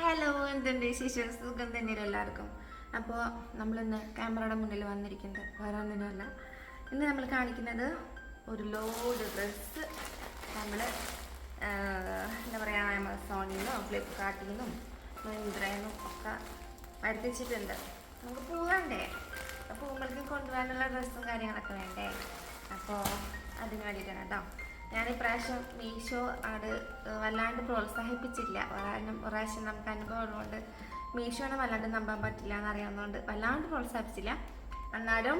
Hello എന്തുണ്ട് വിശേഷം? സുഖം തന്നെയല്ലോ എല്ലാവർക്കും. അപ്പോൾ നമ്മളിന്ന് ക്യാമറയുടെ മുന്നിൽ വന്നിരിക്കുന്നത് വേറെ ഒന്നിനുമല്ല. ഇന്ന് നമ്മൾ കാണിക്കുന്നത് ഒരു ലോഡ് ഡ്രസ്സ് നമ്മൾ എന്താ പറയുക ആമസോണിൽ നിന്നും ഫ്ലിപ്കാർട്ടിൽ നിന്നും മിന്ത്രയിൽ നിന്നും ഒക്കെ വരുത്തിച്ചിട്ടുണ്ട്. നമുക്ക് പോകണ്ടേ അപ്പോൾ പോകുമ്പോഴേക്കും കൊണ്ടുപോകാനുള്ള ഡ്രസ്സും കാര്യങ്ങളൊക്കെ വേണ്ടേ? അപ്പോൾ അതിന് വേണ്ടിയിട്ടാണ് കേട്ടോ. ഞാൻ ഇപ്രാവശ്യം മീഷോ ആണ് വല്ലാണ്ട് പ്രോത്സാഹിപ്പിച്ചില്ല. കാരണം പ്രാവശ്യം നമുക്ക് അനുഭവം ഉള്ളതുകൊണ്ട് മീഷോനെ വല്ലാണ്ട് നമ്പാൻ പറ്റില്ല എന്നറിയാവുന്നതുകൊണ്ട് വല്ലാണ്ട് പ്രോത്സാഹിപ്പിച്ചില്ല. എന്നാലും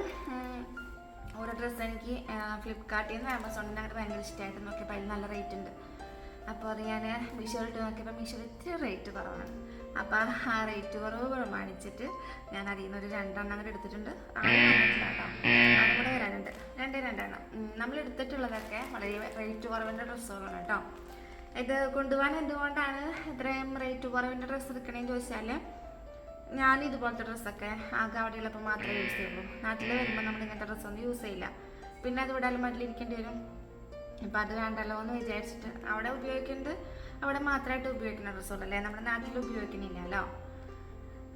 ഓരോ ഡ്രസ്സ് എനിക്ക് ഫ്ലിപ്കാർട്ടിൽ നിന്ന് ആമസോണിൽ നിന്ന് ഭയങ്കര ഇഷ്ടമായിട്ട് നോക്കിയപ്പോൾ അതിൽ നല്ല റേറ്റ് ഉണ്ട്. അപ്പോൾ അത് ഞാൻ മീഷോ ഇട്ട് നോക്കിയപ്പോൾ മീഷോയിൽ ഇത്തിരി റേറ്റ് കുറവാണ്. അപ്പോൾ ആ റേറ്റ് കുറവ് പ്രമാണിച്ചിട്ട് ഞാൻ അതിൽ നിന്ന് ഒരു രണ്ടെണ്ണം കൂടെ എടുത്തിട്ടുണ്ട്. അതും കൂടെ വരാനുണ്ട്. രണ്ടേ രണ്ടെണ്ണം. നമ്മൾ എടുത്തിട്ടുള്ളതൊക്കെ വളരെ റേറ്റ് കുറവിന്റെ ഡ്രസ്സുകളാണ് കേട്ടോ. ഇത് കൊണ്ടുപോകാൻ എന്തുകൊണ്ടാണ് ഇത്രയും റേറ്റ് കുറവിന്റെ ഡ്രസ്സ് എടുക്കണേന്ന് ചോദിച്ചാൽ ഞാൻ ഇതുപോലത്തെ ഡ്രസ്സൊക്കെ ആകെ അവിടെയുള്ളപ്പോൾ മാത്രമേ യൂസ് ചെയ്യുള്ളൂ. നാട്ടിൽ വരുമ്പോൾ നമ്മൾ ഇങ്ങനത്തെ ഡ്രസ്സൊന്നും യൂസ് ചെയ്യില്ല. പിന്നെ അത് വിടാലും മറ്റിലിരിക്കേണ്ടി വരും. ഇപ്പം അത് വേണ്ടല്ലോ എന്ന് വിചാരിച്ചിട്ട് അവിടെ ഉപയോഗിക്കുന്നത് അവിടെ മാത്രമായിട്ട് ഉപയോഗിക്കുന്ന ഡ്രസ്സുകളല്ലേ നമ്മുടെ നാട്ടിൽ ഉപയോഗിക്കുന്നില്ലല്ലോ.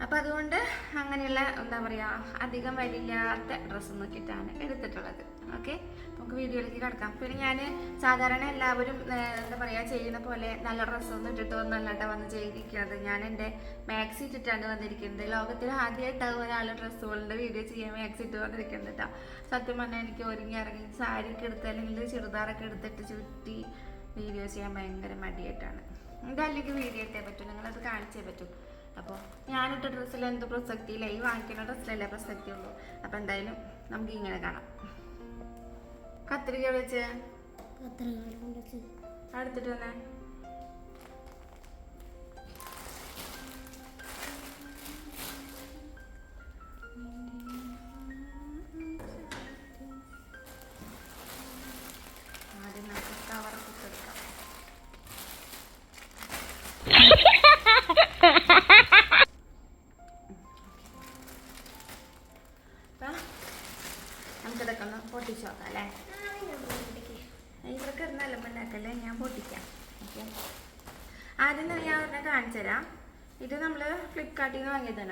അപ്പം അതുകൊണ്ട് അങ്ങനെയുള്ള എന്താ പറയുക അധികം വലില്ലാത്ത ഡ്രസ്സ് നോക്കിയിട്ടാണ് എടുത്തിട്ടുള്ളത്. ഓക്കെ നമുക്ക് വീഡിയോയിലേക്ക് കിടക്കാം. പിന്നെ ഞാൻ സാധാരണ എല്ലാവരും എന്താ പറയുക ചെയ്യുന്ന പോലെ നല്ല ഡ്രസ്സൊന്നും ഇട്ടിട്ട് ഒന്നല്ലാണ്ട് വന്ന് ചെയ്തിരിക്കുന്നത്. ഞാൻ എന്റെ മാക്സി ഇട്ടിട്ടാണ് വന്നിരിക്കുന്നത്. ലോകത്തിൽ ആദ്യമായിട്ടാണ് ഒരാൾ ഡ്രസ്സുകളുടെ വീഡിയോ ചെയ്യാൻ മാക്സി ഇട്ട് വന്നിരിക്കുന്നത് കേട്ടോ. സത്യം പറഞ്ഞാൽ എനിക്ക് ഒരുങ്ങി ഇറങ്ങി സാരിയൊക്കെ എടുത്ത് അല്ലെങ്കിൽ ചുരിദാറൊക്കെ എടുത്തിട്ട് ചുറ്റി വീഡിയോ ചെയ്യാൻ ഭയങ്കര മടിയായിട്ടാണ്. ഇതല്ലെങ്കിൽ വീഡിയോ ഇട്ടേ പറ്റൂ നിങ്ങളത് കാണിച്ചേ പറ്റൂ. അപ്പോൾ ഞാനിട്ട ഡ്രസ്സിൽ എന്ത് പ്രസക്തിയില്ല. ഈ വാങ്ങിക്കുന്ന ഡ്രസ്സിലല്ലേ പ്രസക്തി ഉള്ളൂ അപ്പോൾ എന്തായാലും നമുക്ക് ഇങ്ങനെ കാണാം. കത്രിക വെച്ച്? അടുത്തിട്ട് വന്നേ.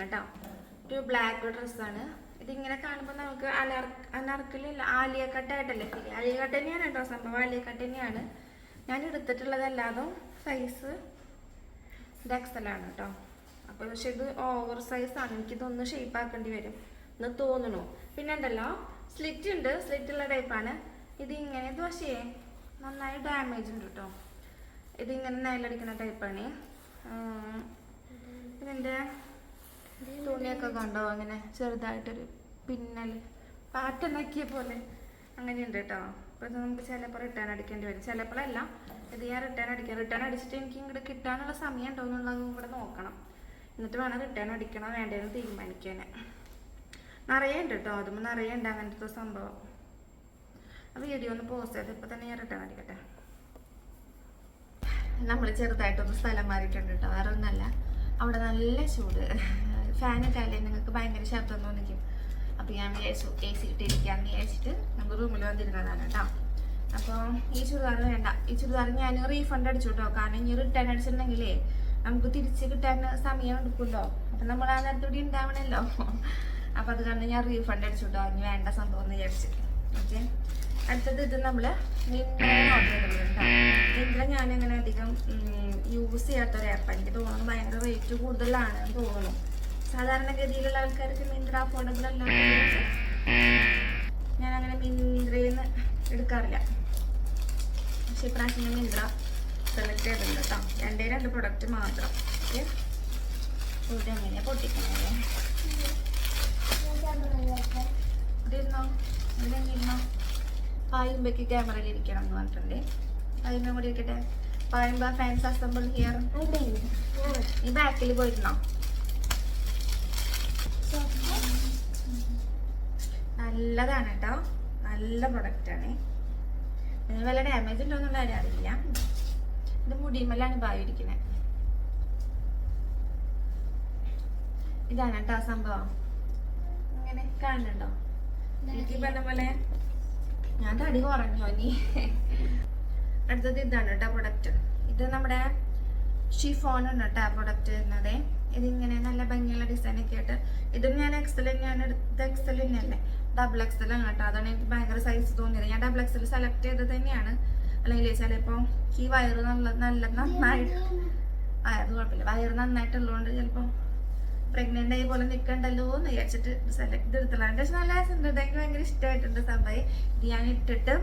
കേട്ടോ. ഒരു ബ്ലാക്ക് ഡ്രസ്സാണ് ഇതിങ്ങനെ കാണുമ്പോൾ നമുക്ക് അനാർ അനർക്കലില്ല ആലിയക്കട്ടായിട്ടല്ലേ ഫീൽ ആലിയക്കട്ട തന്നെയാണ് കേട്ടോ സംഭവം. ആലിയക്കട്ട തന്നെയാണ് ഞാൻ എടുത്തിട്ടുള്ളതല്ലാതും സൈസ് ഇത് എക്സലാണ് കേട്ടോ. അപ്പോൾ പക്ഷെ ഇത് ഓവർ സൈസാണ് എനിക്കിതൊന്ന് ഷേപ്പ് ആക്കേണ്ടി വരും. എന്ന് തോന്നണു പിന്നെ ഉണ്ടല്ലോ സ്ലിറ്റ് ഉണ്ട്. സ്ലിറ്റ് ഉള്ള ടൈപ്പാണ് ഇത് ഇങ്ങനെ ഇത് പക്ഷേ നന്നായി ഡാമേജ് ഉണ്ട് കേട്ടോ. ഇതിങ്ങനെ നിലടിക്കുന്ന ടൈപ്പാണ് ഇതിന്റെ തുണിയൊക്കെ കണ്ടോ? അങ്ങനെ ചെറുതായിട്ടൊരു പിന്നൽ പാറ്റനക്കിയ പോലെ അങ്ങനെയുണ്ട് കേട്ടോ. അപ്പോൾ ഇത് നമുക്ക് ചിലപ്പോൾ റിട്ടേൺ അടിക്കേണ്ടി വരും. ചിലപ്പോഴല്ല ഇത് ഞാൻ റിട്ടേൺ അടിക്കാം. റിട്ടേൺ അടിച്ചിട്ട് എനിക്ക് ഇങ്ങോട്ട് കിട്ടാനുള്ള സമയം ഉണ്ടോ എന്നുള്ളത് കൂടെ നോക്കണം. എന്നിട്ട് വേണം റിട്ടേൺ അടിക്കണോ വേണ്ടതെന്ന് തീരുമാനിക്കാൻ നിറയെ ഉണ്ട് കേട്ടോ. അതുമ്പോൾ നിറയെ ഉണ്ട് അങ്ങനത്തെ സംഭവം. ആ വീഡിയോ ഒന്ന് പോസ്റ്റ് ചെയ്ത് ഇപ്പൊ തന്നെ ഞാൻ റിട്ടേൺ അടിക്കട്ടെ. നമ്മൾ ചെറുതായിട്ടൊന്ന് സ്ഥലം മാറിയിട്ടുണ്ട് കേട്ടോ. വേറെ ഒന്നല്ല അവിടെ നല്ല ചൂട്. ഫാൻ ഇട്ടാലേ നിങ്ങൾക്ക് ഭയങ്കര ശബ്ദം തോന്നിക്കും. അപ്പോൾ ഞാൻ വിചാരിച്ചു എ സി ഇട്ടിരിക്കാന്ന് വിചാരിച്ചിട്ട് നമ്മൾ റൂമിൽ വന്നിരുന്നതാണ് കേട്ടോ. അപ്പോൾ ഈ ചുരിദാർ വേണ്ട. ഈ ചുരിദാർ ഞാൻ റീഫണ്ട് അടിച്ചു കേട്ടോ കാരണം ഇനി റിട്ടേൺ അടിച്ചിട്ടുണ്ടെങ്കിലേ നമുക്ക് തിരിച്ച് കിട്ടാൻ സമയം എടുക്കുമല്ലോ. അപ്പം നമ്മൾ ആ നേരത്തോടെ ഉണ്ടാവണമല്ലോ അപ്പം അത് കാരണം ഞാൻ റീഫണ്ട് അടിച്ചു കേട്ടോ ഇനി വേണ്ട സംഭവം എന്ന് വിചാരിച്ചു. ഓക്കെ? അടുത്തത് ഇത് നമ്മൾ മിന്ത്ര ഞാൻ അങ്ങനെ അധികം യൂസ് ചെയ്യാത്ത ഒരു ആപ്പാണ് എനിക്ക് തോന്നുന്നു ഭയങ്കര റേറ്റ് കൂടുതലാണ് തോന്നുന്നു. സാധാരണഗതിയിലുള്ള ആൾക്കാർക്ക് മിന്ത്ര അഫോർഡബിൾ അല്ല ഞാൻ അങ്ങനെ മിന്ത്രയിൽ നിന്ന് എടുക്കാറില്ല. പക്ഷെ ഇപ്രാവശ്യം ഞാൻ മിന്ത്ര സെലക്ട് ചെയ്തിട്ടുണ്ട് കേട്ടോ. രണ്ടേ രണ്ട് പ്രൊഡക്റ്റ് മാത്രം. ഓക്കെ? ഇത് എങ്ങനെയാണ് പൊട്ടിക്കണേ ഇതിരുന്നോ? ഇതിലെങ്ങിരുന്നോ പായുമ്പയ്ക്ക് ക്യാമറയിൽ ഇരിക്കണം എന്ന് പറഞ്ഞിട്ടുണ്ട്. പായുമ്പ കൂടി ഇരിക്കട്ടെ? പായുമ്പ ഫാൻസ് അസംബിൾ ഹിയർ ഈ ബാക്കിൽ പോയിരുന്നോ? നല്ലതാണ് കേട്ടോ നല്ല പ്രൊഡക്റ്റാണ് ഇതിന് വല്ല ഡാമേജ് ഉണ്ടോ എന്നുള്ള കാര്യം അറിയില്ല. ഇത് മുടിമല്ലാണ് ഭാവിയിരിക്കുന്നത് ഇതാണ് കേട്ടോ സംഭവം. ഇങ്ങനെ കാണുന്നുണ്ടോ? എനിക്ക് പറഞ്ഞ പോലെ ഞാൻ തടി കുറഞ്ഞോ ഇനി. അടുത്തത് ഇതാണ് കേട്ടോ പ്രൊഡക്റ്റ് ഇത് നമ്മുടെ ഷിഫോൺ ഉണ്ട് കേട്ടോ പ്രൊഡക്റ്റ് വരുന്നത്. ഇതിങ്ങനെ നല്ല ഭംഗിയുള്ള ഡിസൈൻ ഒക്കെ ആയിട്ട്. ഇതും ഞാൻ എക്സൽ ഞാൻ എടുത്ത എക്സൽ തന്നെയല്ലേ? ഡബിൾ എക്സൽ ആണ് കേട്ടോ. അതാണ് എനിക്ക് ഭയങ്കര സൈസ് തോന്നിയത്. ഞാൻ ഡബിൾ എക്സൽ സെലക്ട് ചെയ്തത് തന്നെയാണ്. അല്ലെങ്കിൽ ചിലപ്പോൾ ഈ വയറ് നല്ല നല്ല നന്നായിട്ട് ആ അത് കുഴപ്പമില്ല. വയറ് നന്നായിട്ടുള്ളതുകൊണ്ട് ചിലപ്പോൾ പ്രഗ്നന്റ് ആയി പോലെ നിൽക്കണ്ടല്ലോ എന്ന് വിചാരിച്ചിട്ട് സെലക്ട് ചെയ്തെടുത്തതാണ് പക്ഷെ നല്ല രസമുണ്ട്. ഭയങ്കര ഇഷ്ടമായിട്ടുണ്ട് സംഭവം. ഇത് ഞാൻ ഇട്ടിട്ട്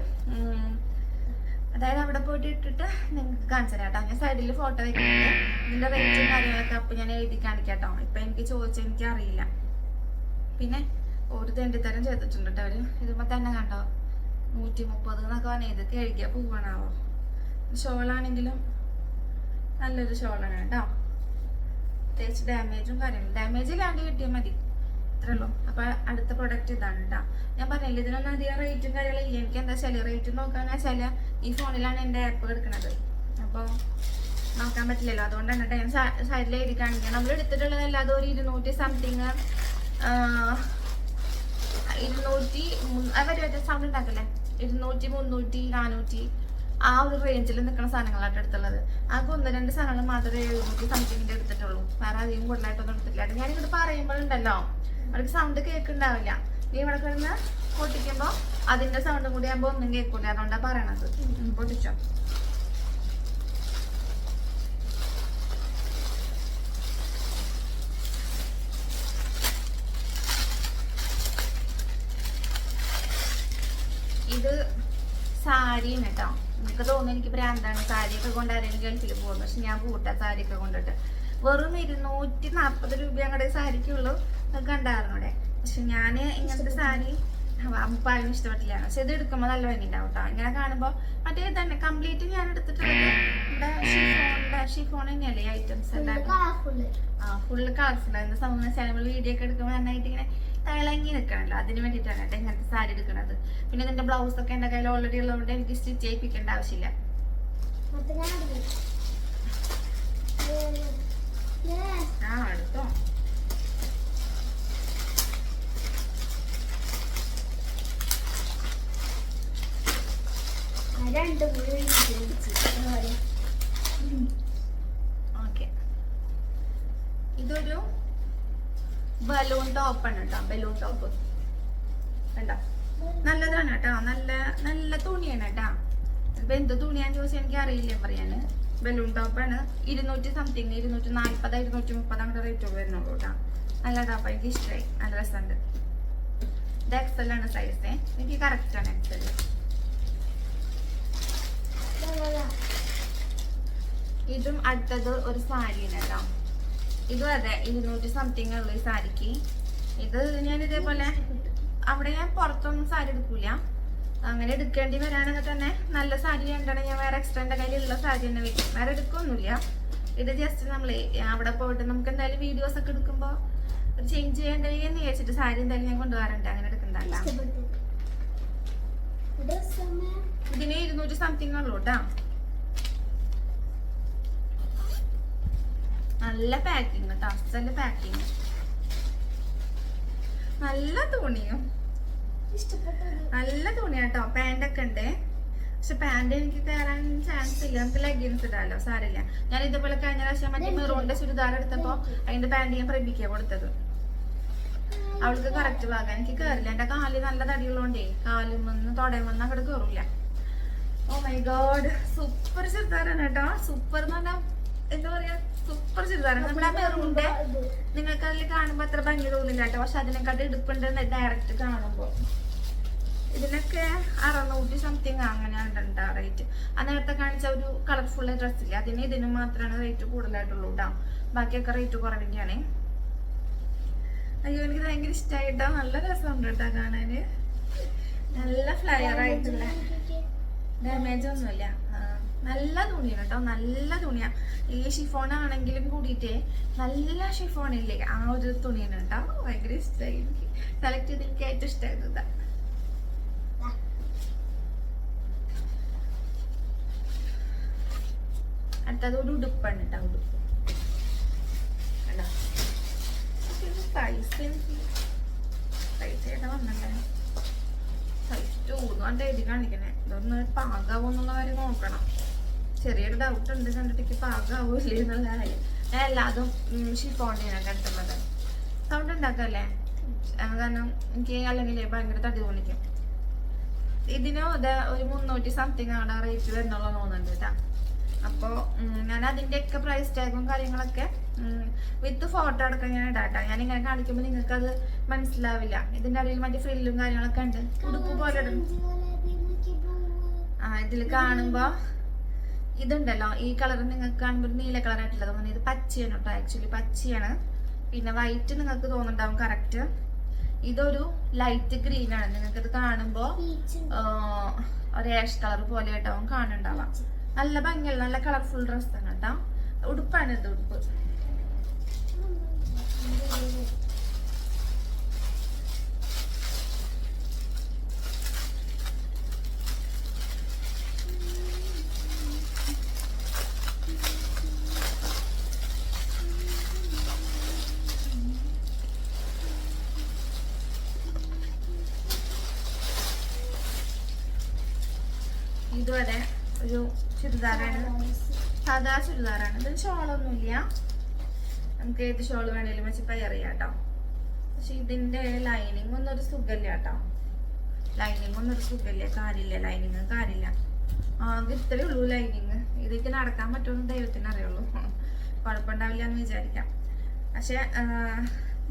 അതായത് അവിടെ പോയിട്ട് ഇട്ടിട്ട് നിങ്ങൾക്ക് കാണിച്ചു തരാം കേട്ടോ. ഞാൻ സൈഡിൽ ഫോട്ടോ വെക്കുന്നുണ്ട്. ഇതിന്റെ റേറ്റും കാര്യങ്ങളൊക്കെ അപ്പൊ ഞാൻ എഴുതി കാണിക്കാം കേട്ടോ ഇപ്പൊ എനിക്ക് ചോദിച്ചാൽ എനിക്ക് അറിയില്ല പിന്നെ ഒരു തെണ്ടിത്തരം ചെയ്തിട്ടുണ്ട് കേട്ടോ അവർ. ഇതുമ്പോ തന്നെ കണ്ടോ? നൂറ്റി മുപ്പത് എന്നൊക്കെ പറഞ്ഞാൽ ഇത് കഴുകിയ പൂവാണാവോ? ഷോളാണെങ്കിലും നല്ലൊരു ഷോളാണ് കേട്ടോ. പ്രത്യേകിച്ച് ഡാമേജും കാര്യങ്ങളും. ഡാമേജ് ഇല്ലാണ്ട് കിട്ടിയാൽ മതി. ഇത്രേ ഉള്ളൂ. അപ്പൊ അടുത്ത പ്രൊഡക്റ്റ് ഇതാണ് കേട്ടോ ഞാൻ പറഞ്ഞില്ല ഇതിനൊന്നും അധികം റേറ്റും കാര്യങ്ങളും ഇല്ല. എനിക്ക് എന്താ ചില റേറ്റ് നോക്കാന്ന് വെച്ചാൽ ഈ ഫോണിലാണ് എന്റെ ആപ്പ് എടുക്കുന്നത് അപ്പോൾ നോക്കാൻ പറ്റില്ലല്ലോ. അതുകൊണ്ടാണ് കേട്ടോ ഞാൻ സൈഡിൽ എഴുതി നമ്മൾ എടുത്തിട്ടുള്ളതല്ല അത് ഒരു ഇരുന്നൂറ്റി സംതിങ് ഇരുന്നൂറ്റി അവർ സൗണ്ട് ഉണ്ടാക്കല്ലേ? ഇരുന്നൂറ്റി മുന്നൂറ്റി നാനൂറ്റി. ആ ഒരു റേഞ്ചിൽ നിൽക്കുന്ന സാധനങ്ങളായിട്ട് എടുത്തുള്ളത് ആകെ ഒന്ന് രണ്ട് സാധനങ്ങൾ മാത്രമേ എഴുന്നൂറ്റി സംതിങ്ങിന്റെ എടുത്തിട്ടുള്ളൂ. വേറെ അധികം കൂടുതലായിട്ടൊന്നും എടുത്തിട്ടില്ല. ഞാൻ ഇങ്ങോട്ട് പറയുമ്പോഴുണ്ടല്ലോ അവർക്ക് സൗണ്ട് കേൾക്കുന്നുണ്ടാവില്ല നീ ഇവിടെ കിടന്ന് പൊട്ടിക്കുമ്പോൾ അതിന്റെ സൗണ്ടും കൂടി ആകുമ്പോൾ ഒന്നും കേൾക്കൂല. അതുകൊണ്ടാണ് പറയണത്. പൊട്ടിച്ചോ. ഇത് സാരിയും കേട്ടോ. എനിക്ക് തോന്നുന്നു എനിക്ക് ഭ്രാന്താണ് സാരിയൊക്കെ കൊണ്ട് ആരെങ്കിലും ഗൾഫിൽ പോകുന്നു പക്ഷെ ഞാൻ പൂട്ടാ സാരിയൊക്കെ കൊണ്ടിട്ട്. വെറും ഇരുന്നൂറ്റി നാൽപ്പത് രൂപ അങ്ങടെ സാരിക്കുള്ളൂ. കണ്ടായിരുന്നു ഇവിടെ പക്ഷെ ഞാൻ ഇങ്ങനത്തെ സാരി അപ്പാലും ഇഷ്ടപ്പെട്ടില്ല. പക്ഷെ ഇത് എടുക്കുമ്പോൾ നല്ല ഭംഗി ഉണ്ടാവും കേട്ടോ ഇങ്ങനെ കാണുമ്പോൾ മറ്റേ തന്നെ കംപ്ലീറ്റ് ഞാൻ എടുത്തിട്ടുള്ളത് ഇവിടെ ഷിഫോണിന്റെ ഷിഫോൺ തന്നെയല്ലേ ഐറ്റംസ് എല്ലാം? ആ ഫുള്ള് കളർഫുൾ എന്താ സംഭവം വെച്ചാൽ നമ്മൾ വീഡിയോ ഒക്കെ എടുക്കുമ്പോൾ നന്നായിട്ട് ഇങ്ങനെ തിളങ്ങി നിൽക്കണല്ലോ അതിന് വേണ്ടിയിട്ടാണ് കേട്ടോ ഇങ്ങനത്തെ സാരി എടുക്കണത്. പിന്നെ ഇതിന്റെ ബ്ലൗസ് ഒക്കെ എന്റെ കയ്യിൽ ഓൾറെഡി ഉള്ളതുകൊണ്ട് എനിക്ക് സ്റ്റിച്ച് ചെയ്യിപ്പിക്കേണ്ട ആവശ്യമില്ല. ആ എടുത്തോ. രണ്ട് മൂന്ന് മിനിറ്റ് ഓക്കെ. ഇതൊരു ബലൂൺ ടോപ്പാണ് കേട്ടോ. Balloon top. കണ്ടോ? നല്ലതാണ് കേട്ടോ. നല്ല നല്ല തുണിയാണ് കേട്ടോ. ഇപ്പൊ എന്ത് തുണിയാന്ന് ചോദിച്ചാൽ എനിക്ക് അറിയില്ല പറയാന്. ബലൂൺ ടോപ്പാണ് ഇരുന്നൂറ്റി സംതിങ് ഇരുന്നൂറ്റി നാൽപ്പത് ഇരുന്നൂറ്റി മുപ്പത് അങ്ങനെ റേറ്റ് വരുന്നുള്ളൂ കേട്ടോ. നല്ല ടോപ്പ് എനിക്ക് ഇഷ്ടമായി നല്ല രസമുണ്ട്. ഇത് എക്സൽ ആണ് സൈസ് എനിക്ക് കറക്റ്റ് ആണ് എക്സൽ ഇതും അടുത്തത് ഒരു സാരിയാണ് കേട്ടോ. ഇതും അതെ ഇരുന്നൂറ്റി സംതിങ് ഉള്ളു ഈ സാരിക്ക് ഇത് ഞാൻ ഇതേപോലെ അവിടെ ഞാൻ പുറത്തൊന്നും സാരി എടുക്കൂല. അങ്ങനെ എടുക്കേണ്ടി വരാണെങ്കിൽ തന്നെ നല്ല സാരി കണ്ടാണെങ്കിൽ ഞാൻ വേറെ എക്സ്ട്രാ എന്റെ കയ്യിലുള്ള സാരി തന്നെ വെക്കും വേറെ എടുക്കൊന്നുമില്ല ഇത് ജസ്റ്റ് നമ്മൾ അവിടെ പോയിട്ട് നമുക്ക് എന്തായാലും വീഡിയോസ് ഒക്കെ എടുക്കുമ്പോൾ ഒരു ചേഞ്ച് ചെയ്യേണ്ടേ എന്ന് വിചാരിച്ചിട്ട് സാരി എന്തായാലും ഞാൻ കൊണ്ടുപോകാറുണ്ട് അങ്ങനെ ഡ്രസ് ഇതിന് ഇരുന്നൂറ്റി സംതിങ് ഉള്ളൂ കേട്ടോ നല്ല പാക്കിങ് കേട്ടോ അസൽ പാക്കിങ് നല്ല തുണിയും. നല്ല തുണിയാട്ടോ. പാന്റ് ഒക്കെ ഉണ്ട്. പക്ഷെ പാന്റ് എനിക്ക് കയറാൻ ചാൻസ് ഇല്ല. നമുക്ക് ലെഗിൻസ് ഇടാലോ? സാരില്ല ഞാൻ ഇതുപോലെ കഴിഞ്ഞ പ്രാവശ്യം മറ്റേ മെറൂണിന്റെ ചുരിദാർ എടുത്തപ്പോ അതിന്റെ പാന്റ് ഞാൻ പ്രഭിക്കുക കൊടുത്തത്. അവൾക്ക് കറക്റ്റ് ഭാഗം. എനിക്ക് കയറില്ല എന്റെ കാൽ നല്ല തടിയുള്ളതുകൊണ്ടേ കാലും വന്ന് തുടയുമെന്ന് അങ്ങോട്ട് കയറില്ല ഓ മൈ ഗോഡ് സൂപ്പർ ചുരിദാറാണ് കേട്ടോ. സൂപ്പർ എന്ന് പറഞ്ഞാൽ എന്താ പറയാ സൂപ്പർ ചുരിദാറാണ് നമ്മുടെ ആ മെറൂണിന്റെ നിങ്ങൾക്ക് അതിൽ കാണുമ്പോൾ അത്ര ഭംഗി തോന്നില്ല കേട്ടോ. പക്ഷെ അതിനെക്കാട്ട് എടുപ്പുണ്ട് ഡയറക്റ്റ് കാണുമ്പോൾ ഇതിനൊക്കെ അറുന്നൂറ്റി സംതിങ് അങ്ങനെ ഉണ്ട് റേറ്റ് ആ നേരത്തെ കാണിച്ച ഒരു കളർഫുൾ ഡ്രസ്സ് ഇല്ല? അതിന് ഇതിന് മാത്രമാണ് റേറ്റ് കൂടുതലായിട്ടുള്ളൂ കേട്ടോ ബാക്കിയൊക്കെ റേറ്റ് കുറവിന്റെയാണ് അയ്യോ എനിക്ക് ഭയങ്കര ഇഷ്ടമായിട്ടോ നല്ല രസമുണ്ട് കേട്ടോ കാണാന്. നല്ല ഫ്ലയർ ആയിട്ടുള്ള ഡാമേജ് ഒന്നുമില്ല. നല്ല തുണിയാണ് കേട്ടോ നല്ല തുണിയാ. ഈ ഷിഫോൺ ആണെങ്കിലും കൂടിയിട്ട് നല്ല ഷിഫോൺ ഇല്ലേ? ആ ഒരു തുണിയാണ് കേട്ടോ. ഭയങ്കര ഇഷ്ടമായി എനിക്ക്. സെലക്ട് ചെയ്ത് എനിക്ക് ഏറ്റവും ഇഷ്ടമായിരുന്നു അടുത്തത് ഒരു ഉടുപ്പാണ് കേട്ടോ ഉടുപ്പ്. പൈസ എനിക്ക് പൈസ ടൂന്ന് എഴുതി കാണിക്കണേ. ഇതൊന്ന് പാകാവോ എന്നുള്ള കാര്യം നോക്കണം. ചെറിയൊരു ഡൗട്ട് ഉണ്ട് കണ്ടിട്ട് പാകാവൂല്ലേ എന്നുള്ള കാര്യം. ഞാൻ എല്ലാതും ഷിഫോണ്ടിനാണ് കണ്ടുള്ളത് സൗണ്ട് ഉണ്ടാക്കല്ലേ? കാരണം എനിക്ക് അല്ലെങ്കിൽ ഭയങ്കര തടി തോന്നിക്കും. ഇതിനോ ഇത് ഒരു മുന്നൂറ്റി സംതിങ് ആണ് റേറ്റ് വരുന്നുള്ള തോന്നുന്നുണ്ട് കേട്ടോ. അപ്പോൾ ഞാൻ അതിന്റെയൊക്കെ പ്രൈസ് ടാഗും കാര്യങ്ങളൊക്കെ വിത്ത് ഫോട്ടോ അടക്കം ഞാൻ ഇടാട്ടോ. ഞാൻ ഇങ്ങനെ കാണിക്കുമ്പോൾ നിങ്ങൾക്ക് അത് മനസ്സിലാവില്ല. ഇതിന്റെ അടിയിൽ മറ്റേ ഫ്രില്ലും കാര്യങ്ങളൊക്കെ ഉണ്ട്. ഉടുപ്പ് പോലെ ആ ഇതിൽ കാണുമ്പോൾ ഇതുണ്ടല്ലോ ഈ കളർ നിങ്ങൾക്ക് കാണുമ്പോൾ നീല കളർ ആയിട്ടില്ല തോന്നുന്നത് ഇത് പച്ചയാണ് കേട്ടോ ആക്ച്വലി പച്ചയാണ്. പിന്നെ വൈറ്റ് നിങ്ങൾക്ക് തോന്നുന്നുണ്ടാവും കറക്റ്റ് ഇതൊരു ലൈറ്റ് ഗ്രീൻ ആണ്. നിങ്ങൾക്ക് ഇത് കാണുമ്പോൾ ഒരു ആഷ് കളർ പോലെ ആയിട്ടാവും കാണുന്നുണ്ടാവാം. നല്ല ഭംഗിയുള്ള നല്ല കളർഫുൾ ഡ്രസ്സാണ് കേട്ടോ. ഉടുപ്പാണ് ഇത് ഉടുപ്പ്. ഇതുവരെ ഒരു ചുരിദാറാണ്. സാധാ ചുരിദാറാണ്. ഇതിന് ഷോളൊന്നുമില്ല. നമുക്ക് ഏത് ഷോൾ വേണേലും വെച്ച് പെയർ ചെയ്യാം കേട്ടോ പക്ഷെ ഇതിന്റെ ലൈനിങ് ഒന്നും ഒരു സുഖമില്ല കേട്ടോ ലൈനിങ് ഒന്നും ഒരു സുഖമില്ല. കാര്യമില്ല. ലൈനിങ് കാര്യമില്ല. ആകെ ഇത്രയേ ഉള്ളൂ ലൈനിങ് ഇതൊക്കെ നടക്കാൻ പറ്റുമെന്ന് ദൈവത്തിന് അറിയുള്ളൂ. കുഴപ്പമുണ്ടാവില്ല എന്ന് വിചാരിക്കാം. പക്ഷെ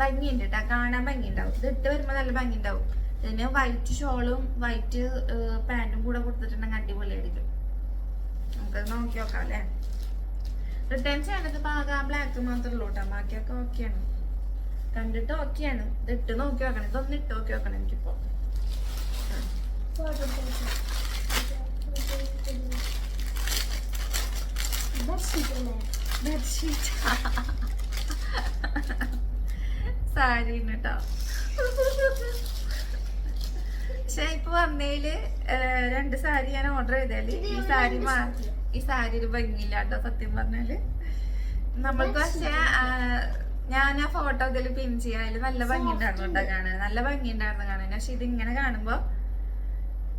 ഭംഗിയുണ്ട് കേട്ടോ കാണാൻ ഭംഗിയുണ്ടാവും. ഇത് ഇട്ട് വരുമ്പോൾ നല്ല ഭംഗിയുണ്ടാവും. ഇതിന് വൈറ്റ് ഷോളും വൈറ്റ് പാന്റും കൂടെ കൊടുത്തിട്ടുണ്ടെങ്കിൽ അടിപൊളിയായിരിക്കും നമുക്കത് നോക്കി നോക്കാം അല്ലേ? റിട്ടേൺ ചെയ്യേണ്ടത് പാക ബ്ലാക്ക് മാത്രമേ ഉള്ളൂ കേട്ടോ. ബാക്കിയൊക്കെ ഓക്കെയാണ് കണ്ടിട്ട് ഓക്കെയാണ് ഇത് ഇട്ട് നോക്കി നോക്കണം. ഇതൊന്ന് ഇട്ട് നോക്കി നോക്കണം എനിക്കിപ്പോ. സാരിട്ടോ സാരി കേട്ടോ പക്ഷെ ഇപ്പൊ വന്നതിൽ രണ്ട് സാരി ഞാൻ ഓർഡർ ചെയ്താൽ. ഈ സാരി ഈ സാരി ഒരു ഭംഗിയില്ല കേട്ടോ സത്യം പറഞ്ഞാൽ. നമ്മൾക്ക് പക്ഷെ ഞാൻ ആ ഫോട്ടോ ഇതിൽ പിൻ ചെയ്യാൻ അതിൽ നല്ല ഭംഗി ഉണ്ടായിരുന്നു കേട്ടോ കാണാൻ. നല്ല ഭംഗി ഉണ്ടായിരുന്നു കാണാൻ. പക്ഷെ ഇത് ഇങ്ങനെ കാണുമ്പോ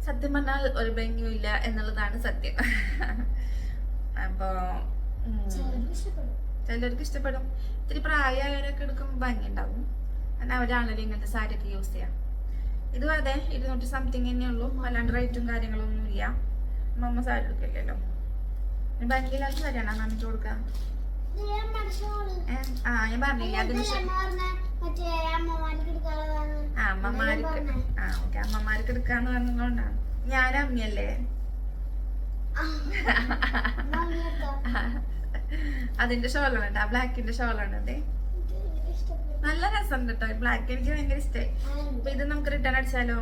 സത്യം പറഞ്ഞാൽ ഒരു ഭംഗിയും ഇല്ല എന്നുള്ളതാണ് സത്യം. അപ്പോ ചിലർക്ക് ഇഷ്ടപ്പെടും. ഇത്തിരി പ്രായമായവരൊക്കെ എടുക്കുമ്പോൾ ഭംഗി ഉണ്ടാവും. കാരണം അവരാണല്ലോ ഇങ്ങനത്തെ സാരി ഒക്കെ യൂസ് ചെയ്യാം. ഇതും അതെ ഇരുന്നൂറ്റി സംതിങ് തന്നെ ഉള്ളൂ. അല്ലാണ്ട് റേറ്റും കാര്യങ്ങളൊന്നും ഇല്ല. മമ്മ സാരി എടുക്കില്ലല്ലോ ഭംഗിയില്ലാത്ത സാരിയാണോ നമുക്ക് കൊടുക്കാം? ആ ഞാൻ പറഞ്ഞില്ല അതിന് ആ അമ്മമാർക്ക് ആ ഓക്കെ അമ്മമാർക്ക് എടുക്കാന്ന് പറഞ്ഞുകൊണ്ടാണ് ഞാൻ അമ്മയല്ലേ? അതിന്റെ ഷോളാണ് കേട്ടോ ആ ബ്ലാക്കിന്റെ ഷോളാണ് അതെ നല്ല രസം കേട്ടോ ബ്ലാക്ക് എനിക്ക് ഭയങ്കര ഇഷ്ടമായി അപ്പൊ ഇത് നമുക്ക് റിട്ടേൺ അടിച്ചാലോ?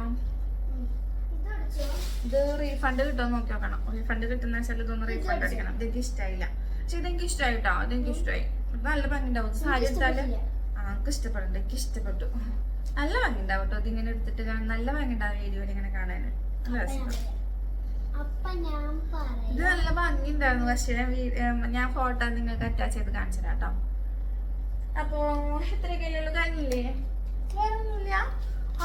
ഇത് റീഫണ്ട് കിട്ടുമോ നോക്കി നോക്കണം. റീഫണ്ട് കിട്ടുന്ന വെച്ചാൽ ഇതൊന്ന് റീഫണ്ട് അടിക്കണം. ഇതെനിക്ക് ഇഷ്ടമായില്ല പക്ഷെ ഇതെനിക്ക് ഇഷ്ടമായി കേട്ടോ ഇതെനിക്ക് ഇഷ്ടമായി നല്ല ഭംഗി ഉണ്ടാവും. സാരി എടുത്താൽ ആ നമുക്ക് ഇഷ്ടപ്പെടുന്നുണ്ട്. എനിക്ക് ഇഷ്ടപ്പെട്ടു. നല്ല ഭംഗി ഉണ്ടാവും കേട്ടോ ഇതിങ്ങനെ എടുത്തിട്ട് കാണാൻ. നല്ല ഭംഗി ഉണ്ടാവും വീഡിയോയിൽ ഇങ്ങനെ കാണാൻ. നല്ല ഇത് നല്ല ഭംഗി ഉണ്ടായിരുന്നു. പക്ഷേ ഞാൻ ഫോട്ടോ നിങ്ങൾക്ക് അറ്റാച്ച് ചെയ്ത് കാണിച്ചു തരാം കേട്ടോ അപ്പോ കയ്യിലുള്ള കഴിഞ്ഞില്ലേ വേറൊന്നുമില്ല.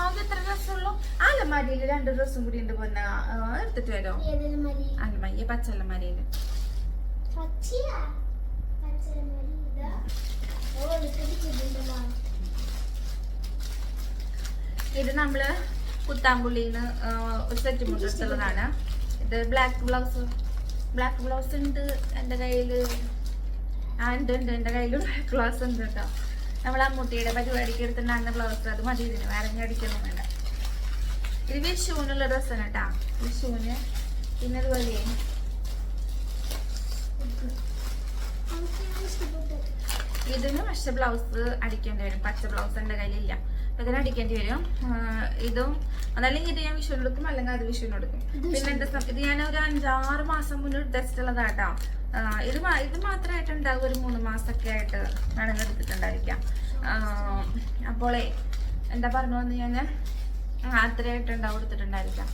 ആകെ എത്ര ഡ്രസ്സുള്ളൂ? അലമാരിയിൽ രണ്ട് ഡ്രസ്സും കൂടി ഉണ്ട് പൊന്ന. എടുത്തിട്ട് വരോ? അലമാരി പച്ച അലമാരിയിൽ ഇതാ. നമ്മൾ പുത്താമ്പുള്ളിന്ന് ഒരു സെറ്റ് മുണ്ട് എടുത്തുള്ളതാണ്. ഇത് ബ്ലാക്ക് ബ്ലൗസ് ബ്ലാക്ക് ബ്ലൗസ് ഉണ്ട് എന്റെ കയ്യിൽ ആ ഉണ്ട് ഉണ്ട് എന്റെ കയ്യിൽ ബ്ലൗസ് ഉണ്ട് കേട്ടോ. നമ്മൾ അമ്മൂട്ടിയുടെ പരിപാടിക്ക് എടുത്തിട്ടുണ്ടാകുന്ന ബ്ലൗസ് അത് മതി ഇതിന്. അടിക്കൊന്നും വേണ്ട. ഇത് വിഷുവിനുള്ള ഡ്രസ്സാണ് കേട്ടോ. വിഷുവിന് പിന്നെ അതുപോലെ ഇതിന് പക്ഷെ ബ്ലൗസ് അടിക്കേണ്ടി വരും. പച്ച ബ്ലൗസ് എന്റെ കയ്യിലില്ല. അപ്പൊ ഇതിന് അടിക്കേണ്ടി വരും. ഇതും അതല്ലെങ്കിൽ ഇത് ഞാൻ വിഷുവിന് എടുക്കും അല്ലെങ്കിൽ അത് വിഷുവിന് എടുക്കും ഇത് പിന്നെ എന്താ ഇത് ഞാൻ ഒരു അഞ്ചാറ് മാസം മുന്നേ എടുത്തിട്ടുള്ളതാട്ടോ ഇത് ഇത് മാത്രമായിട്ട് ഉണ്ടാവും ഒരു മൂന്ന് മാസമൊക്കെ ആയിട്ട് ആ, അപ്പോളേ എന്താ പറഞ്ഞു വന്ന് ഞാൻ അത്രയായിട്ട് ഉണ്ടാവും എടുത്തിട്ടുണ്ടായിരിക്കാം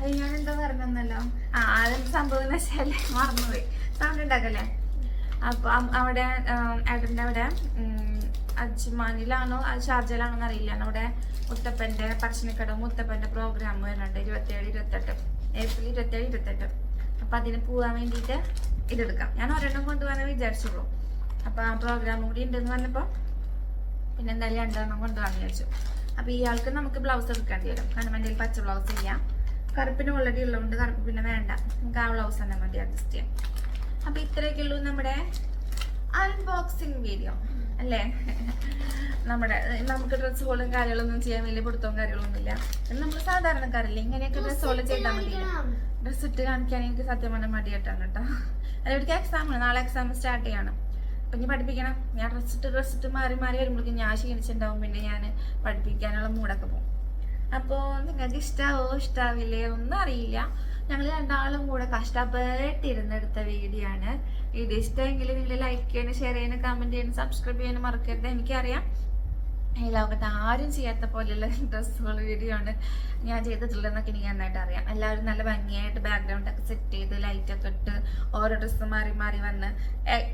അത് ഞാൻ എന്താ പറഞ്ഞല്ലോ ആ അതെന്ത് സംഭവം എന്ന് വെച്ചാൽ മറന്നുപോയി. സൗണ്ട് ഉണ്ടാക്കല്ലേ അപ്പൊ അവിടെ ഏട്ടന്റെ അവിടെ അജ്മാനിലാണോ ഷാർജയിലാണോ എന്നറിയില്ല. അവിടെ മുത്തപ്പന്റെ പറശ്ശിനിക്കട മുത്തപ്പന്റെ പ്രോഗ്രാം വരുന്നുണ്ട്. ഇരുപത്തിയേഴ് ഇരുപത്തെട്ട്. ഏപ്രിൽ ഇരുപത്തിയേഴ് ഇരുപത്തെട്ട്. അപ്പം അതിന് പോകാൻ വേണ്ടിയിട്ട് ഇതെടുക്കാം. ഞാൻ ഒരെണ്ണം കൊണ്ടുപോകാൻ വിചാരിച്ചുള്ളൂ അപ്പോൾ ആ പ്രോഗ്രാം കൂടി ഉണ്ടെന്ന് പറഞ്ഞപ്പോൾ പിന്നെ എന്തായാലും രണ്ടെണ്ണം കൊണ്ടുപോകാന്ന് വിചാരിച്ചു. അപ്പോൾ ഇയാൾക്ക് നമുക്ക് ബ്ലൗസ് എടുക്കേണ്ടി വരും. കാരണം എന്റെ പച്ച ബ്ലൗസ് ഇല്ല. കറുപ്പിന് ഓൾറെഡി ഉള്ളതുകൊണ്ട് കറുപ്പ് പിന്നെ വേണ്ട. നമുക്ക് ആ ബ്ലൗസ് തന്നെ മതി അഡ്ജസ്റ്റ് ചെയ്യാം. അപ്പോൾ ഇത്രയൊക്കെ ഉള്ളൂ നമ്മുടെ അൺബോക്സിങ് വീഡിയോ അല്ലേ? നമ്മുടെ നമുക്ക് ഡ്രസ്സ് പോലും കാര്യങ്ങളൊന്നും ചെയ്യാൻ വലിയ പിടുത്തവും കാര്യങ്ങളൊന്നും ഇല്ല നമ്മൾ സാധാരണക്കാരല്ലേ? ഇങ്ങനെയൊക്കെ ഡ്രസ്സ് ഓൾ ചെയ്താൽ മതി ഡ്രസ്സ് ഇട്ട് കാണിക്കാൻ എനിക്ക് സത്യം പറഞ്ഞാൽ മടിയായിട്ടാണ് കേട്ടോ. അതിലേക്ക് എക്സാം ആണ്. നാളെ എക്സാം സ്റ്റാർട്ട് ചെയ്യണം. അപ്പം ഇനി പഠിപ്പിക്കണം. ഞാൻ ഡ്രസ്സ് ഇട്ട് മാറി മാറി വരുമ്പോഴേക്കും ഞാൻ ക്ഷീണിച്ചിട്ടുണ്ടാവും. പിന്നെ ഞാൻ പഠിപ്പിക്കാനുള്ള മൂടൊക്കെ പോകും. അപ്പോൾ നിങ്ങൾക്ക് ഇഷ്ടാവോ ഇഷ്ടാവില്ലേ? ഒന്നും അറിയില്ല. ഞങ്ങൾ രണ്ടാളും കൂടെ കഷ്ടപ്പെട്ടിരുന്നെടുത്ത വീഡിയോ ആണ്. വീഡിയോ ഇഷ്ടമെങ്കിൽ നിങ്ങൾ ലൈക്ക് ചെയ്യാനും ഷെയർ ചെയ്യാനും കമന്റ് ചെയ്യാനും സബ്സ്ക്രൈബ് ചെയ്യാനും മറക്കരുത്. എനിക്കറിയാം. ഈ ലോകത്ത് ആരും ചെയ്യാത്ത പോലെയുള്ള ഡ്രസ്സുകൾ വീഡിയോ ആണ് ഞാൻ ചെയ്തിട്ടുള്ളതെന്നൊക്കെ എനിക്ക് നന്നായിട്ട് അറിയാം. എല്ലാവരും നല്ല ഭംഗിയായിട്ട് ബാക്ക്ഗ്രൗണ്ട് ഒക്കെ സെറ്റ് ചെയ്ത് ലൈറ്റ് ഒക്കെ ഇട്ട് ഓരോ ഡ്രസ്സ് മാറി മാറി വന്ന്.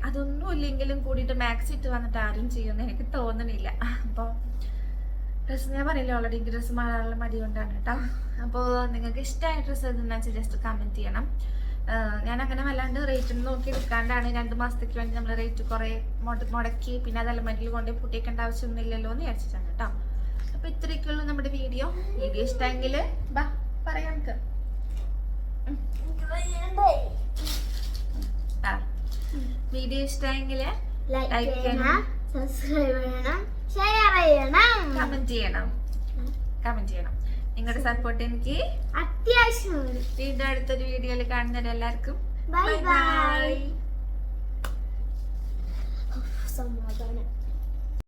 അതൊന്നും ഇല്ലെങ്കിലും കൂടിയിട്ട് മാക്സി ഇട്ട് വന്നിട്ട് ആരും ചെയ്യുമെന്ന് എനിക്ക് തോന്നണില്ല. അപ്പോൾ ഡ്രസ്സ് ഞാൻ പറയില്ല ഓൾറെഡി എനിക്ക് ഡ്രസ്സ് മാറാനുള്ള മടി കൊണ്ടാണ് കേട്ടോ. അപ്പോൾ നിങ്ങൾക്ക് ഇഷ്ടമായ ഡ്രസ്സ് ഏതെന്ന് വെച്ചാൽ ജസ്റ്റ് കമന്റ് ചെയ്യണം. ഞാൻ അങ്ങനെ വല്ലാണ്ട് റേറ്റ് നോക്കി എടുക്കാണ്ടാണ് രണ്ട് മാസത്തേക്ക് വേണ്ടി നമ്മൾ റേറ്റ് കുറേ മുടക്കി പിന്നെ അത് അലമെന്റിൽ കൊണ്ട് പൊട്ടിക്കേണ്ട ആവശ്യമൊന്നുമില്ലല്ലോ എന്ന് വിചാരിച്ചിട്ടാണ് കേട്ടോ അപ്പോൾ ഇത്രയൊക്കെയുള്ളൂ നമ്മുടെ വീഡിയോ. വീഡിയോ ഇഷ്ടമെങ്കിൽ ബാ പറയാം നമുക്ക്. വീഡിയോ ഇഷ്ടമെങ്കിൽ ലൈക്ക് ചെയ്യണം സബ്സ്ക്രൈബ് ചെയ്യണം ഷെയർ ചെയ്യണം. കമന്റ് ചെയ്യണം. കമന്റ് ചെയ്യണം. നിങ്ങളുടെ സപ്പോർട്ട് എനിക്ക് അത്യാവശ്യമാണ്. വീണ്ടും അടുത്തൊരു വീഡിയോയിൽ കാണുന്നവരെ എല്ലാവർക്കും ബൈ ബൈ ബൈ ബൈ സമാധാനം.